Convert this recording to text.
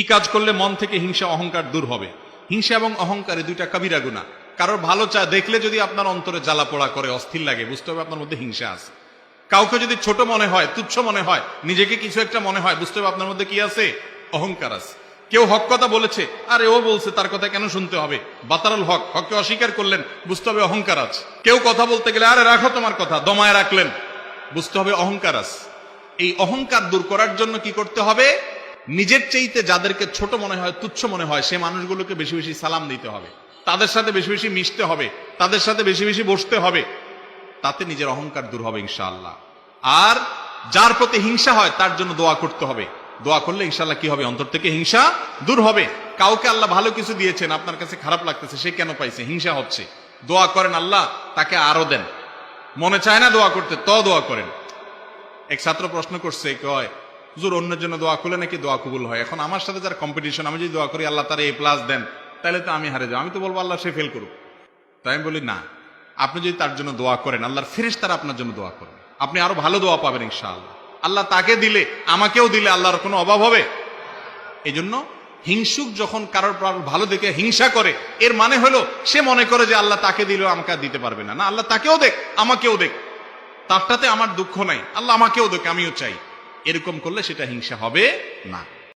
কি কাজ করলে মন থেকে হিংসা, অহংকার দূর হবে? হিংসা এবং অহংকারে দুইটা কবিরা গুণা কারোর ভালো চা দেখলে যদি আপনার অন্তরে জ্বালা পোড়া করে, অস্থির লাগে, বুঝতে হবে আপনার মধ্যে হিংসা আছে। কাউকে যদি ছোট মনে হয়, তুচ্ছ মনে হয়, নিজেকে কিছু একটা মনে হয়, বুঝতে হবে আপনার মধ্যে কি আছে? অহংকার আছে। কেউ হক কথা বলেছে, আরে ও বলছে, তার কথা কেন শুনতে হবে? বাতারুল হক, হককে অস্বীকার করলেন, বুঝতে হবে অহংকার আছে। কেউ কথা বলতে গেলে, আরে রাখো তোমার কথা, দমায় রাখলেন, বুঝতে হবে অহংকার আছে। এই অহংকার দূর করার জন্য কি করতে হবে? নিজের চাইতে যাদেরকে ছোট মনে হয়, তুচ্ছ মনে হয়, সে মানুষগুলোকে বেশি বেশি সালাম দিতে হবে। তাদের সাথে বেশি বেশি মিশতে হবে, তাদের সাথে বেশি বেশি বসতে হবে। তাতে নিজের অহংকার দূর হবে ইনশাআল্লাহ। আর যার প্রতি হিংসা হয়, তার জন্য দোয়া করতে হবে। দোয়া করলে ইনশাআল্লাহ কি হবে? অন্তর থেকে হিংসা দূর হবে। কাউকে আল্লাহ ভালো কিছু দিয়েছেন, আপনার কাছে খারাপ লাগতেছে, সে কেন পাইছে? হিংসা হচ্ছে। দোয়া করেন আল্লাহ, তাকে আরও দেন। মনে চায় না দোয়া করতে, তো দোয়া করেন। এক ছাত্র প্রশ্ন করছে, কয় হুজুর, অন্যের জন্য দোয়া করলে নাকি দোয়া কবুল হয়? এখন আমার সাথে যার কম্পিটিশন আমি যদি দোয়া করি, আল্লাহ তার এ প্লাস দেন তাহলে তো আমি হারে যাব। আমি তো বলব, আল্লাহ সে ফেল করুক। তাই আমি বলি, না। আপনি যদি তার জন্য দোয়া করেন, আল্লাহর ফেরেশ তারা আপনার জন্য দোয়া করেন আপনি আরও ভালো দোয়া পাবেন, ইনশাআল্লাহ। আল্লাহ তাকে দিলে, আমাকেও দিলে, আল্লাহর কোনো অভাব হবে? এই জন্য হিংসুক যখন কারোর ভালো দেখে হিংসা করে, এর মানে হলো, সে মনে করে যে আল্লাহ তাকে দিলেও আমাকে দিতে পারবে না। না, আল্লাহ তাকেও দেখ, আমাকেও দেখ। তারটাতে আমার দুঃখ নাই। আল্লাহ আমাকেও দেখ, আমিও চাই। এরকম করলে সেটা হিংসা হবে না।